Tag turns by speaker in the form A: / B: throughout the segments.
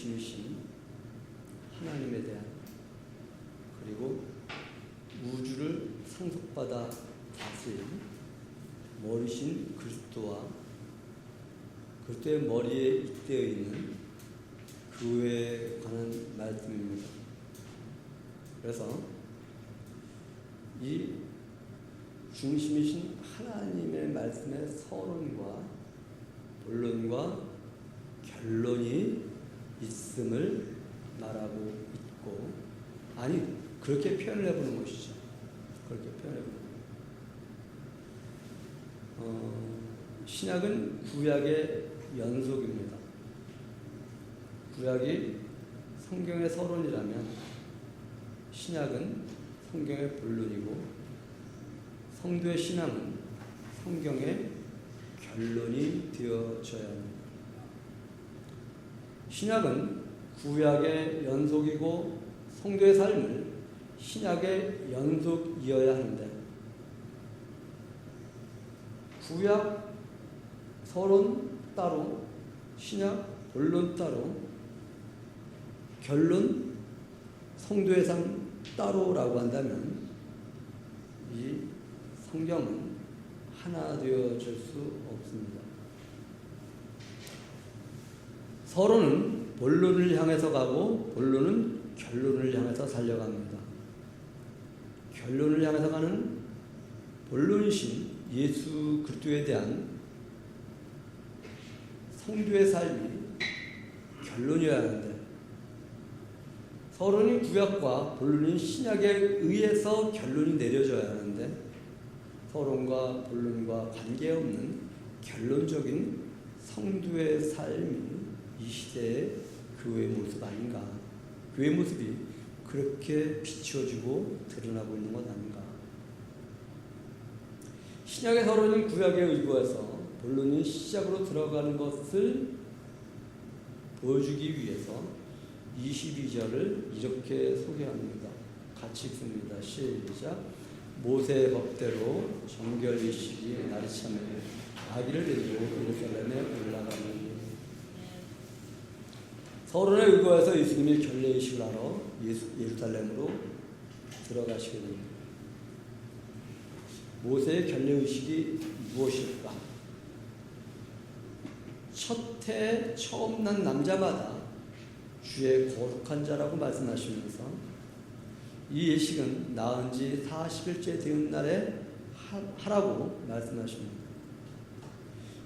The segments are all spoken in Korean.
A: 중심이신 하나님에 대한 그리고 우주를 상속받아 다스린 머리신 그리스도와 그리스도의 머리에 잇대어 있는 교회에 관한 말씀입니다. 그래서 이 중심이신 하나님의 말씀의 서론과 본론과 결론이 있음을 말하고 있고 아니 그렇게 표현을 해보는 것이죠. 그렇게 표현해보는 것. 어, 신약은 구약의 연속입니다. 구약이 성경의 서론이라면 신약은 성경의 본론이고 성도의 신앙은 성경의 결론이 되어져야 합니다. 신약은 구약의 연속이고 성도의 삶을 신약의 연속이어야 하는데 구약 서론 따로 신약 본론 따로 결론 성도의 삶 따로라고 한다면 이 성경은 하나 되어질 수 없습니다. 서론은 본론을 향해서 가고 본론은 결론을 향해서 달려갑니다. 결론을 향해서 가는 본론이신 예수 그리스도에 대한 성도의 삶이 결론이어야 하는데 서론이 구약과 본론인 신약에 의해서 결론이 내려져야 하는데 서론과 본론과 관계없는 결론적인 성도의 삶이 이 시대의 교회의 모습 아닌가. 교회 모습이 그렇게 비추어지고 드러나고 있는 것 아닌가. 신약의 서론인 구약에 의거해서 본론인 시작으로 들어가는 것을 보여주기 위해서 22절을 이렇게 소개합니다. 같이 읽습니다. 시작. 모세의 법대로 정결이시기 날이 참에 아기를 데리고 예루살렘에 올라가는 서론에 의거해서 예수님이 결례의식을 하러 예수, 예루살렘으로 들어가시게 됩니다. 모세의 결례의식이 무엇일까? 첫 해 처음 난 남자마다 주의 거룩한 자라고 말씀하시면서 이 예식은 낳은 지 40일째 되는 날에 하라고 말씀하십니다.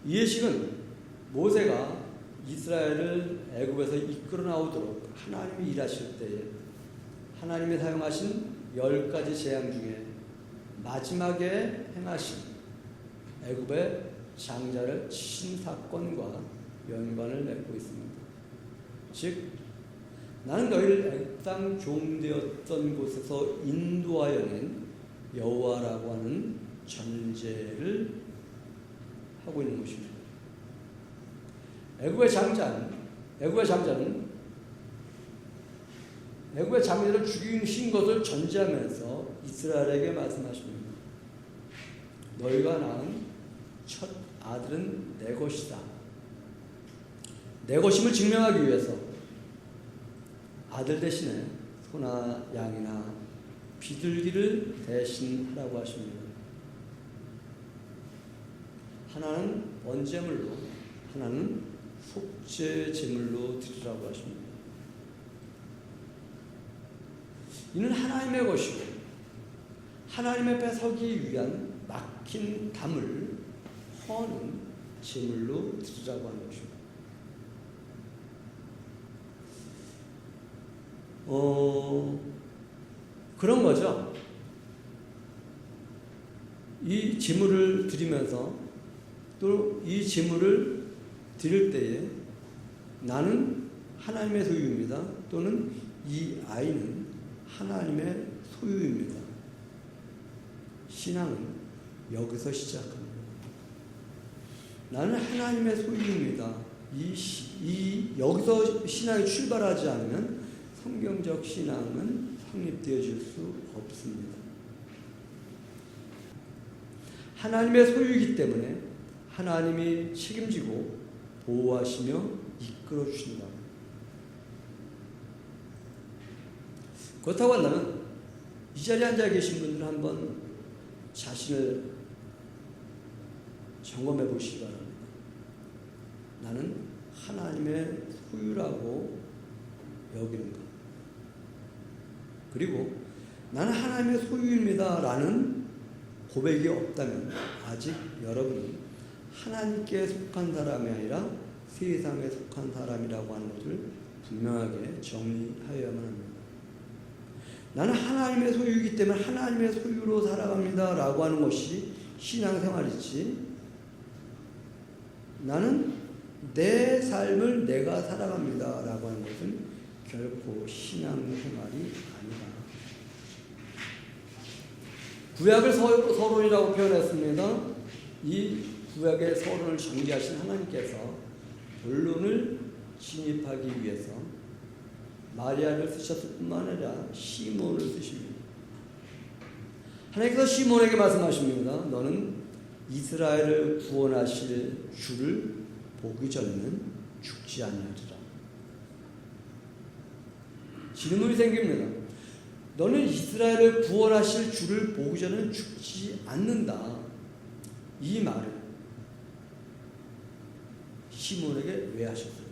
A: 이 예식은 모세가 이스라엘을 애굽에서 이끌어 나오도록 하나님이 일하실 때에 하나님이 사용하신 열 가지 재앙 중에 마지막에 행하신 애굽의 장자를 친 사건과 연관을 맺고 있습니다. 즉 나는 너희를 애굽 땅 종되었던 곳에서 인도하여 낸 여호와라고 하는 전제를 하고 있는 것입니다. 애굽의 장자는 애굽의 장자는 애굽의 장자를 죽이신 것을 전제하면서 이스라엘에게 말씀하십니다. 너희가 낳은 첫 아들은 내 것이다. 내 것임을 증명하기 위해서 아들 대신에 소나 양이나 비둘기를 대신하라고 하십니다. 하나는 번제물로, 하나는 속죄 제물로 드리라고 하십니다. 이는 하나님의 것이고 하나님 앞에 서기 위한 막힌 담을 허는 제물로 드리라고 하는 것입니다. 어, 그런 거죠. 이 제물을 드리면서 또 이 제물을 드릴 때에 나는 하나님의 소유입니다. 또는 이 아이는 하나님의 소유입니다. 신앙은 여기서 시작합니다. 나는 하나님의 소유입니다. 이, 이 여기서 신앙이 출발하지 않으면 성경적 신앙은 성립되어질 수 없습니다. 하나님의 소유이기 때문에 하나님이 책임지고 보호하시며 이끌어 주신다. 그렇다고 한다면 이 자리에 앉아 계신 분들 한번 자신을 점검해 보시기 바랍니다. 나는 하나님의 소유라고 여기는가? 그리고 나는 하나님의 소유입니다. 라는 고백이 없다면 아직 여러분은 하나님께 속한 사람이 아니라 세상에 속한 사람이라고 하는 것을 분명하게 정리하여야만 합니다. 나는 하나님의 소유이기 때문에 하나님의 소유로 살아갑니다. 라고 하는 것이 신앙생활이지. 나는 내 삶을 내가 살아갑니다. 라고 하는 것은 결코 신앙생활이 아니다. 구약을 서, 서론이라고 표현했습니다. 이 구약의 서론을 전개하신 하나님께서 본론을 진입하기 위해서 마리아를 쓰셨을 뿐만 아니라 시몬을 쓰십니다. 하나님께서 시몬에게 말씀하십니다. 너는 이스라엘을 구원하실 주를 보기 전에는 죽지 아니하리라. 질문이 생깁니다. 너는 이스라엘을 구원하실 주를 보기 전에는 죽지 않는다. 이 말을 시몬에게 왜 하셨을까?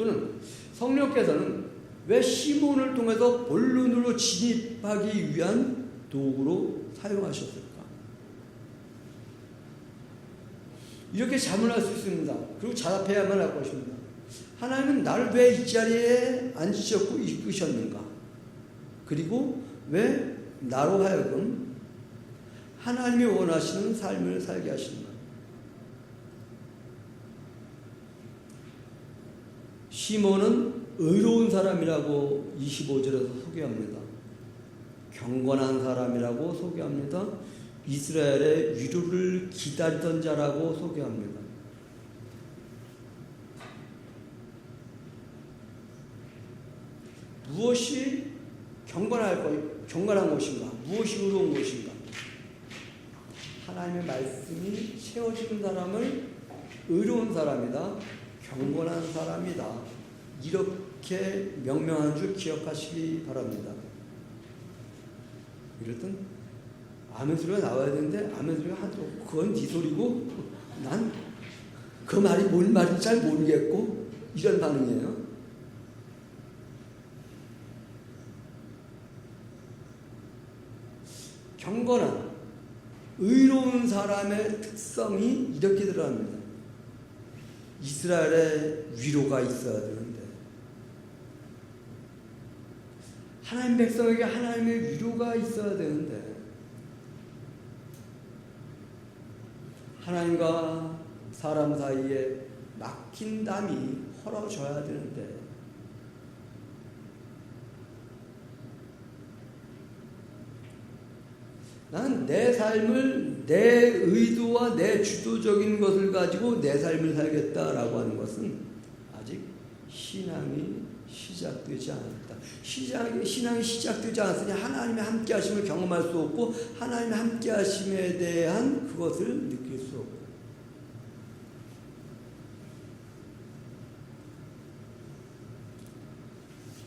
A: 또는 성령께서는 왜 시몬을 통해서 본론으로 진입하기 위한 도구로 사용하셨을까? 이렇게 자문할 수 있습니다. 그리고 자답해야만 할 것입니다. 하나님은 나를 왜 이 자리에 앉으셨고 이끄셨는가? 그리고 왜 나로 하여금 하나님이 원하시는 삶을 살게 하시는가? 시몬은 의로운 사람이라고 25절에서 소개합니다. 경건한 사람이라고 소개합니다. 이스라엘의 위로를 기다리던 자라고 소개합니다. 무엇이 경건할 것, 경건한 것인가? 무엇이 의로운 것인가? 하나님의 말씀이 채워지는 사람을 의로운 사람이다. 경건한 사람이다. 이렇게 명명한 줄 기억하시기 바랍니다. 땐 아멘 소리가 나와야 되는데 아멘 소리가 하도 그건 네 소리고 난 그 말이 뭔 말인지 잘 모르겠고 이런 반응이에요. 경건한 의로운 사람의 특성이 이렇게 들어갑니다. 이스라엘에 위로가 있어야 되는데 하나님 백성에게 하나님의 위로가 있어야 되는데 하나님과 사람 사이에 막힌 담이 헐어져야 되는데 나는 내 삶을 내 의도와 내 주도적인 것을 가지고 내 삶을 살겠다라고 하는 것은 아직 신앙이 시작되지 않았다. 시작, 신앙이 시작되지 않았으니 하나님의 함께 하심을 경험할 수 없고 하나님의 함께 하심에 대한 그것을 느낄 수 없고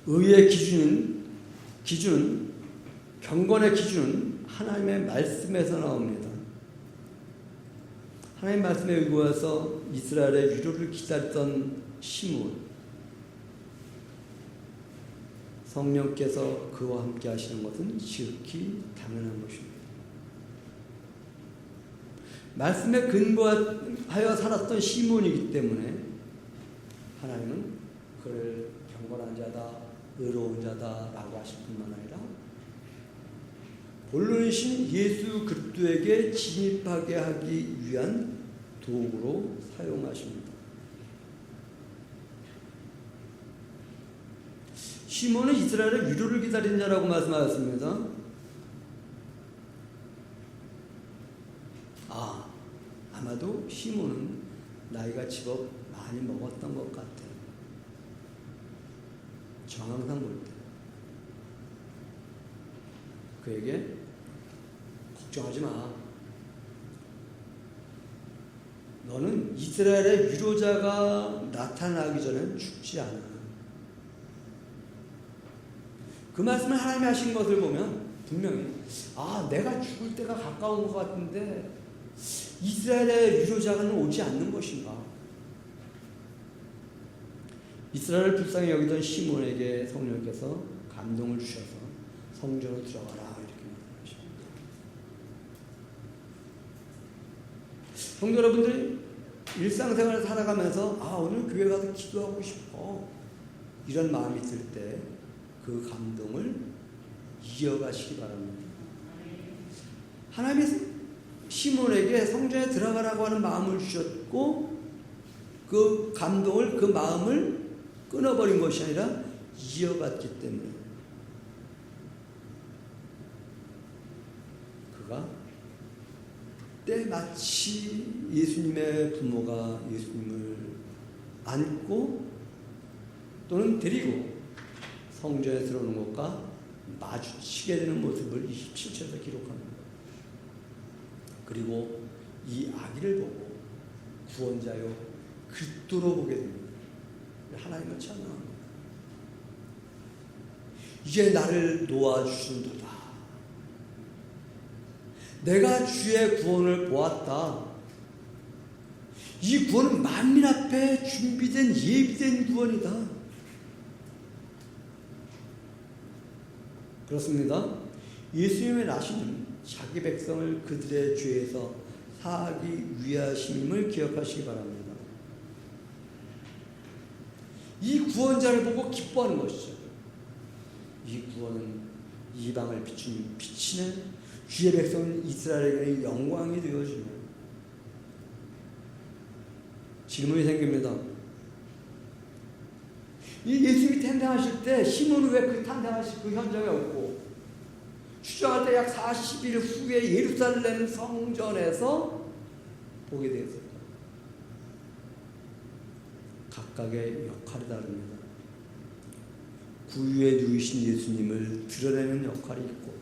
A: 의의 기준은 기준 경건의 기준은 하나님의 말씀에서 나옵니다. 하나님 말씀에 의거해서 이스라엘의 위로를 기다렸던 시몬 성령께서 그와 함께 하시는 것은 지극히 당연한 것입니다. 말씀에 근거하여 살았던 시몬이기 때문에 하나님은 그를 경건한 자다, 의로운 자다라고 하실 뿐만 아니라 본론이신 예수 그리스도에게 진입하게 하기 위한 도구로 사용하십니다. 시몬은 이스라엘의 위로를 기다린 자라고 말씀하셨습니다. 아, 아마도 시몬은 나이가 제법 많이 먹었던 것 같아요. 정황상 볼 때. 그에게 걱정하지 마. 너는 이스라엘의 위로자가 나타나기 전엔 죽지 않아. 그 말씀을 하나님이 하신 것을 보면 분명히 아 내가 죽을 때가 가까운 것 같은데 이스라엘의 위로자가 오지 않는 것인가 이스라엘을 불쌍히 여기던 시몬에게 성령께서 감동을 주셔서 성전으로 들어가라 이렇게 말씀하십니다. 성도 여러분들이 일상생활을 살아가면서 아 오늘 교회 가서 기도하고 싶어 이런 마음이 들 때 그 감동을 이어가시기 바랍니다. 하나님이 시몬에게 성전에 들어가라고 하는 마음을 주셨고 그 감동을 그 마음을 끊어버린 것이 아니라 이어갔기 때문에 그가 때마치 예수님의 부모가 예수님을 안고 또는 데리고 성전에 들어오는 것과 마주치게 되는 모습을 27절에서 기록합니다. 그리고 이 아기를 보고 구원자요 그리스도로 보게 됩니다. 하나님을 찬양합니다. 이제 나를 놓아주신도다. 내가 주의 구원을 보았다. 이 구원은 만민 앞에 준비된 예비된 구원이다. 그렇습니다. 예수님의 나시는 자기 백성을 그들의 죄에서 사하기 위하심을 기억하시기 바랍니다. 이 구원자를 보고 기뻐하는 것이죠. 이 구원은 이방을 비추는 빛이네 주의 백성 이스라엘에게 영광이 되어지며 질문이 생깁니다. 이 예수님이 탄생하실 때 시몬은 왜 그 탄생하실 그 현장에 때약 40일 후에 예루살렘 성전에서 보게 되었을까? 각각의 역할이 다릅니다. 구유에 누이신 예수님을 드러내는 역할이 있고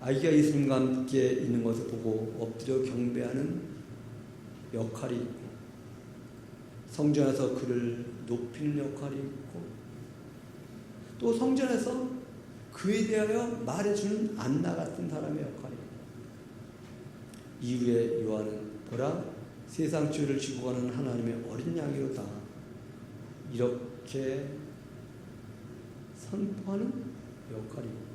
A: 아기가 예수님과 함께 있는 것을 보고 엎드려 경배하는 역할이 있고 성전에서 그를 높이는 역할이 있고 또 성전에서 그에 대하여 말해주는 안나 같은 사람의 역할이 있고 이후에 요한은 보라 세상 죄를 지고 가는 하나님의 어린 양이로다. 이렇게 선포하는 역할이고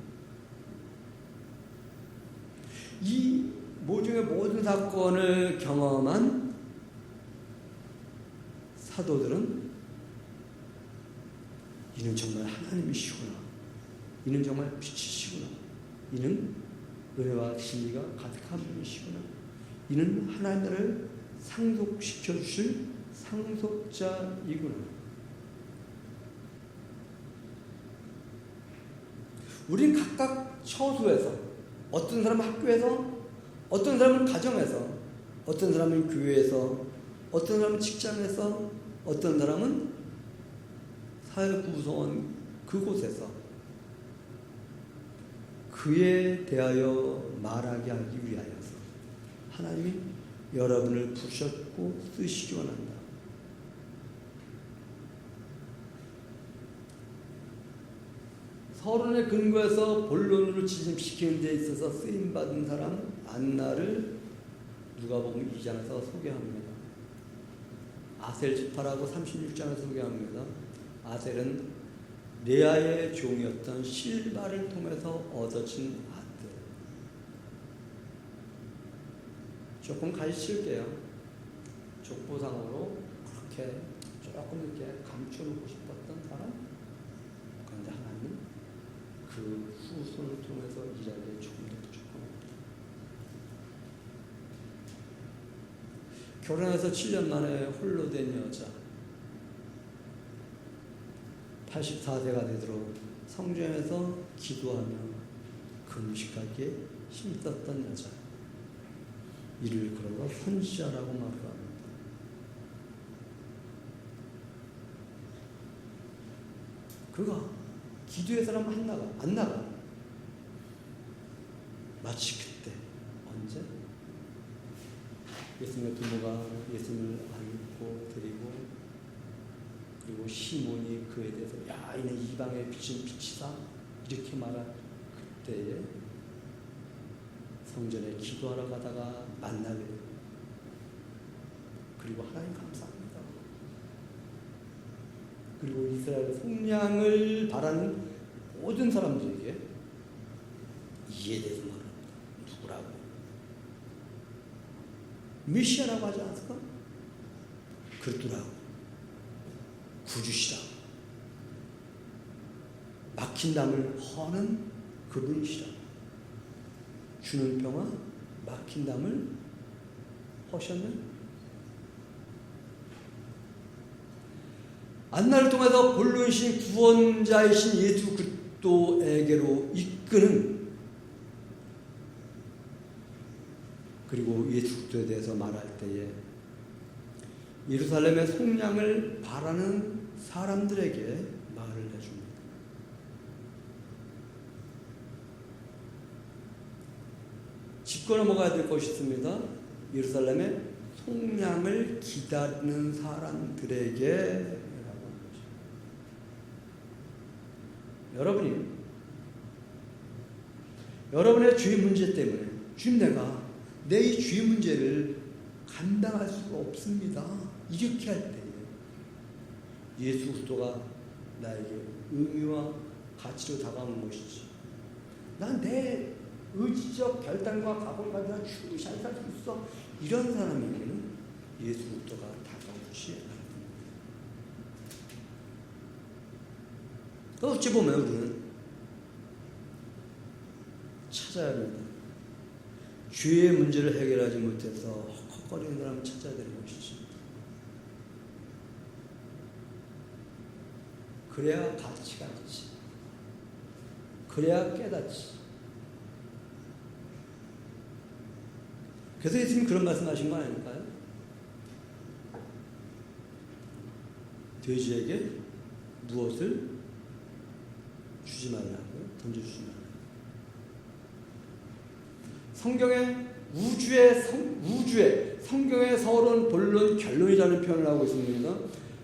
A: 이 모종의 모든 사건을 경험한 사도들은 이는 정말 하나님이시구나. 이는 정말 빛이시구나. 이는 은혜와 진리가 가득한 분이시구나. 이는 하나님을 상속시켜 주실 상속자이구나. 우린 각각 처소에서 어떤 사람은 학교에서 어떤 사람은 가정에서 어떤 사람은 교회에서 어떤 사람은 직장에서 어떤 사람은 사회 구성원 그곳에서 그에 대하여 말하게 하기 위하여서 하나님이 여러분을 부르셨고 쓰시기 원한다. 서론의 근거에서 본론으로 지짐시키는 데 있어서 쓰임받은 사람 안나를 누가복음 2장에서 소개합니다. 아셀 지파라고 36장에서 소개합니다. 아셀은 레아의 종이었던 실바를 통해서 얻어진 아들. 조금 가르칠게요. 족보상으로 그렇게 조금 이렇게 감춰놓고 싶었던 사람. 그런데 하나님 그 후손을 통해서 더 부족합니다. 결혼해서 7년 만에 홀로 된 여자. 84세가 되도록 성전에서 기도하며 금식하기에 힘썼던 여자. 이를 그러고 선지자라고 말을 합니다. 그가 사람 안 나가, 안 나가. 마치 그때, 언제? 예수님의 부모가 예수님을 안고 드리고 그리고 시몬이 그에 대해서 야 이는 이방의 빛은 빛이다 이렇게 말한 그때에 성전에 기도하러 가다가 만나게 돼요. 그리고 하나님 감사합니다. 그리고 이스라엘 속량을 바라는 모든 사람들에게 이에 대해서 말합니다. 누구라고? 메시아라고 하지 않았을까? 그렇더라고. 구주시다. 막힌 담을 허는 그분이시다. 주는 평화, 막힌 담을 허셨는 안나를 통해서 본론신 구원자이신 예수 그리스도에게로 이끄는 그리고 예수 그리스도에 대해서 말할 때에 예루살렘의 속량을 바라는 사람들에게 말을 해줍니다. 짚고 넘어가야 될 것이 있습니다. 예루살렘의 속량을 기다리는 사람들에게. 여러분이 여러분의 주의 문제 때문에 주님 내가 내이 주의 문제를 감당할 수가 없습니다. 이렇게 할 때에 예수 그리스도가 나에게 의미와 가치로 다가오는 것이지. 난 내 의지적 결단과 각오를 가지고 충분히 잘 살 수 있어. 이런 사람에게는 예수 그리스도가 다가오지 않습니다. 어찌 보면 우리는 찾아야 합니다. 죄의 문제를 해결하지 못해서 헉헉거리는 사람을 찾아야 되는 것이지. 그래야 가치가 있지. 그래야 깨닫지. 그래서 예수님 그런 말씀하신 거 아닐까요? 돼지에게 무엇을 주지 말라고 던져주지 말라. 성경에 우주의 성, 우주의 성경의 서론, 본론, 결론이라는 표현을 하고 있습니다.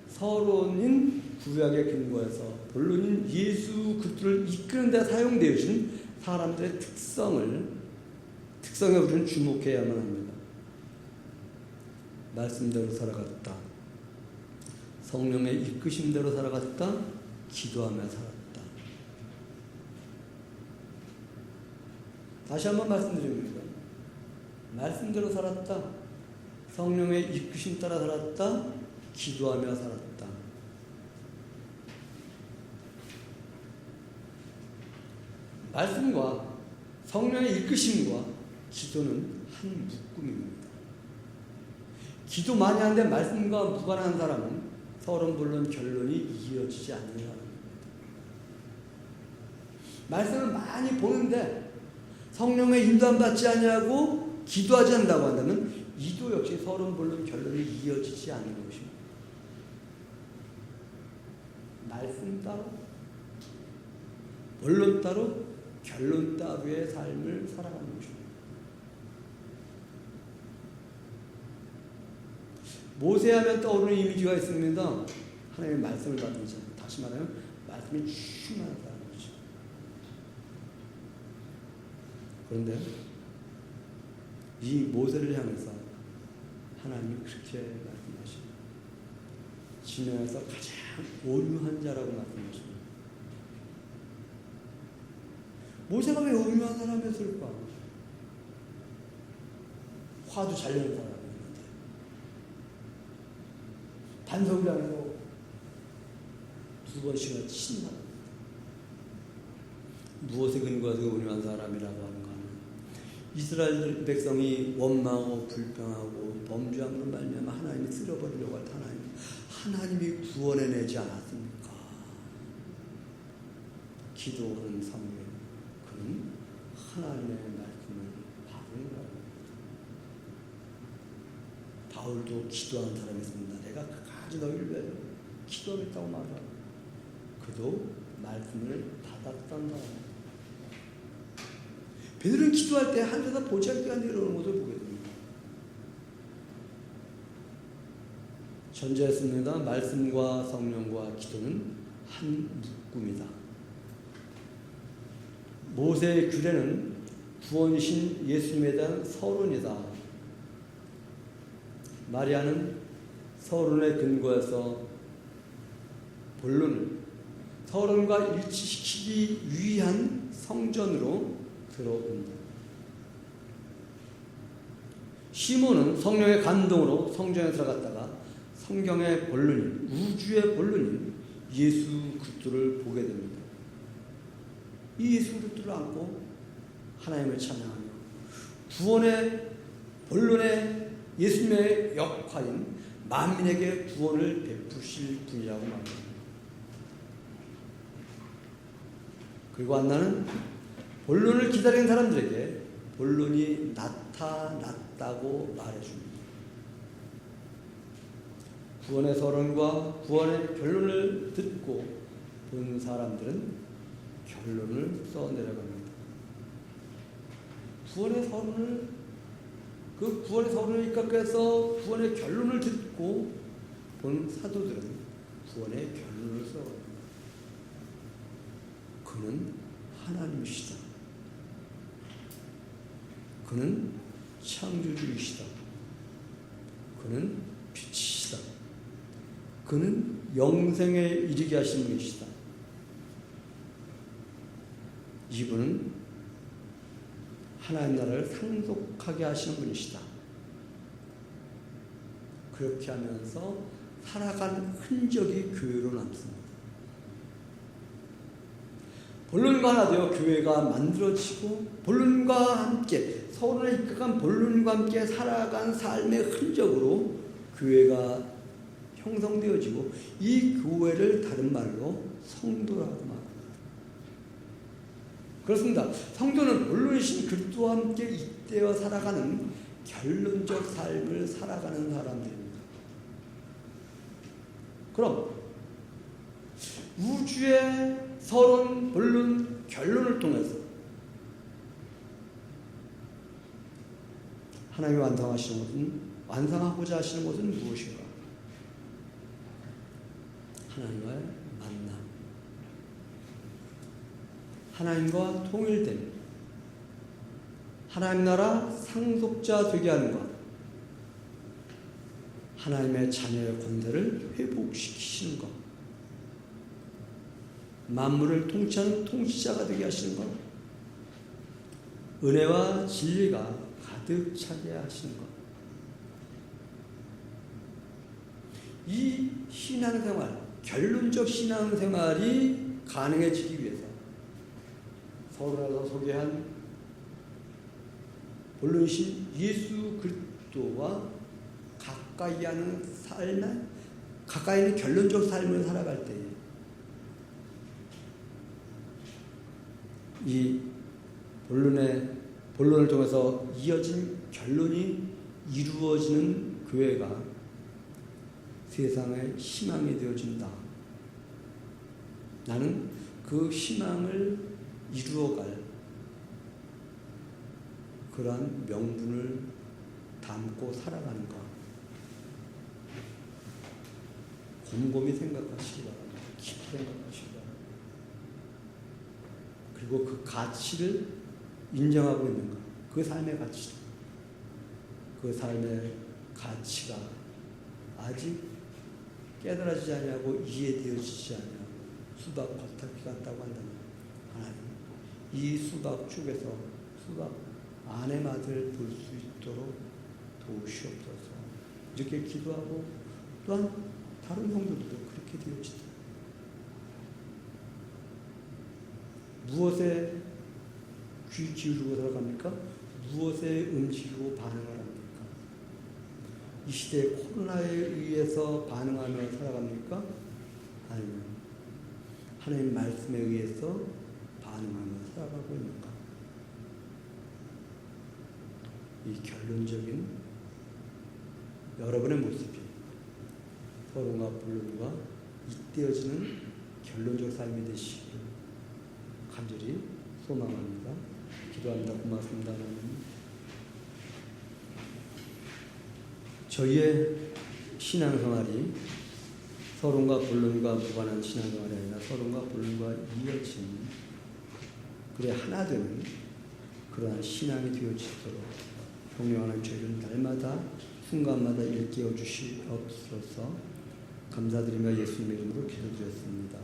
A: 서론인 구약의 근거에서 본론인 예수 그리스도를 이끄는 데 사용되어진 사람들의 특성을 특성에 우리는 주목해야만 합니다. 말씀대로 살아갔다. 성령의 이끄심대로 살아갔다. 기도하며 살았다. 다시 한번 말씀드립니다. 말씀대로 살았다. 성령의 이끄심 따라 살았다. 기도하며 살았다. 말씀과 성령의 이끄심과 기도는 한 묶음입니다. 기도 많이 하는데 말씀과 무관한 사람은 서론 본론 결론이 이어지지 않는 사람입니다. 말씀을 많이 보는데 성령의 인도함 받지 아니하고 기도하지 않는다고 한다면 이도 역시 서론 본론 결론이 이어지지 않는 것입니다. 말씀 따로 본론 따로 결론 따위의 삶을 살아가는 것입니다. 모세하면 떠오르는 이미지가 있습니다. 하나님의 말씀을 받는 자. 다시 말하면 말씀이 충만한 사람이죠. 그런데 이 모세를 향해서 하나님이 그렇게 말씀하십니다. 지면에서 가장 온유한 자라고 말씀하십니다. 모세가 왜 온유한 사람이었을까? 화도 잘 내는 사람이었는데 반성장에서 두 번씩이나 친다. 무엇에 근거해서 온유한 사람이라고 하는가 하면 이스라엘 백성이 원망하고 불평하고 범죄함으로 말미암아 하나님이 쓸어버리려고 할때 하나님 하나님이 구원해내지 않았습니까? 기도하는 그는 하나님의 말씀을 거예요. 바울도 기도하는 사람이었습니다. 내가 끝까지 너희를 위해 기도하겠다고 말하고 그도 말씀을 사람입니다. 베드로는 기도할 때 하늘에서 보잘기가 내려오는 것을 보게 됩니다. 전제했습니다. 말씀과 성령과 기도는 한 묶음이다. 모세의 규례는 구원이신 예수님에 대한 서론이다. 마리아는 서론에 근거해서 본론을 서론과 일치시키기 위한 성전으로 들어온다. 시몬은 성령의 감동으로 성전에 들어갔다가 성경의 본론인 우주의 본론인 예수 그리스도를 보게 됩니다. 이 예수 그리스도를 안고 하나님을 찬양하며 구원의 본론의 예수님의 역할인 만민에게 구원을 베푸실 분이라고 말합니다. 그리고 한나는 본론을 기다리는 사람들에게 본론이 나타났다고 말해줍니다. 구원의 서론과 구원의 결론을 듣고 본 사람들은 결론을 써내려갑니다. 구원의 서론을 그 구원의 서론을 입각해서 구원의 결론을 듣고 본 사도들은 구원의 결론을 써갑니다. 그는 하나님이시다. 그는 창조주이시다. 그는 빛이시다. 그는 영생에 이르게 하시는 분이시다. 이분은 하나님 나라를 상속하게 하시는 분이시다. 그렇게 하면서 살아간 흔적이 교회로 남습니다. 본론과 하나 되어 교회가 만들어지고 본론과 함께 서론에 입각한 본론과 함께 살아간 삶의 흔적으로 교회가 형성되어지고 이 교회를 다른 말로 성도라고 말합니다. 그렇습니다. 성도는 본론이신 그리스도와 함께 이때와 살아가는 결론적 삶을 살아가는 사람들입니다. 그럼 우주의 서론, 본론, 결론을 통해서 하나님이 완성하시는 것은 완성하고자 하시는 것은 무엇인가? 하나님과의 만남, 하나님과 통일됨, 하나님 나라 상속자 되게 하는 것, 하나님의 자녀의 권세를 회복시키시는 것, 만물을 통치하는 통치자가 되게 하시는 것, 은혜와 진리가 가득 차게 하시는 것. 이 신앙생활, 결론적 신앙생활이 가능해지기 위해 서 서울에서 소개한 본론신 예수 그리스도와 가까이 하는 삶, 가까이 있는 결론적 삶을 살아갈 때에 이 본론의 본론을 통해서 이어진 결론이 이루어지는 교회가 세상의 희망이 되어진다. 나는 그 희망을 이루어갈 그러한 명분을 담고 살아가는 것. 곰곰이 생각하시기 바랍니다. 깊이 생각하시기 바랍니다. 그리고 그 가치를 인정하고 있는 것. 그 삶의 가치. 그 삶의 가치가 아직 깨달아지지 않냐고 이해되어지지 않냐고 수박 겉핥기 같다고 한다면 하나님 이 수박 쪽에서 수박 안의 맛을 볼 수 있도록 도우시옵소서 이렇게 기도하고 또한 다른 성도들도 그렇게 되어지다 무엇에 귀 기울이고 살아갑니까? 무엇에 움직이고 반응을 합니까? 이 시대의 코로나에 의해서 반응하며 살아갑니까? 아니면 하나님 말씀에 의해서 반응하며 살아가고 있는가? 이 결론적인 여러분의 모습이 서론과 본론과 잇대어지는 결론적 삶이 되시길 간절히 소망합니다. 기도합니다. 고맙습니다. 저희의 신앙생활이 서론과 본론과 무관한 신앙생활이 아니라 서론과 본론과 이어진 그래 하나 되는 그러한 신앙이 되어지도록 성령하는 죄를 날마다 순간마다 일깨워 주시옵소서 감사드리며 예수님 이름으로 기도드렸습니다.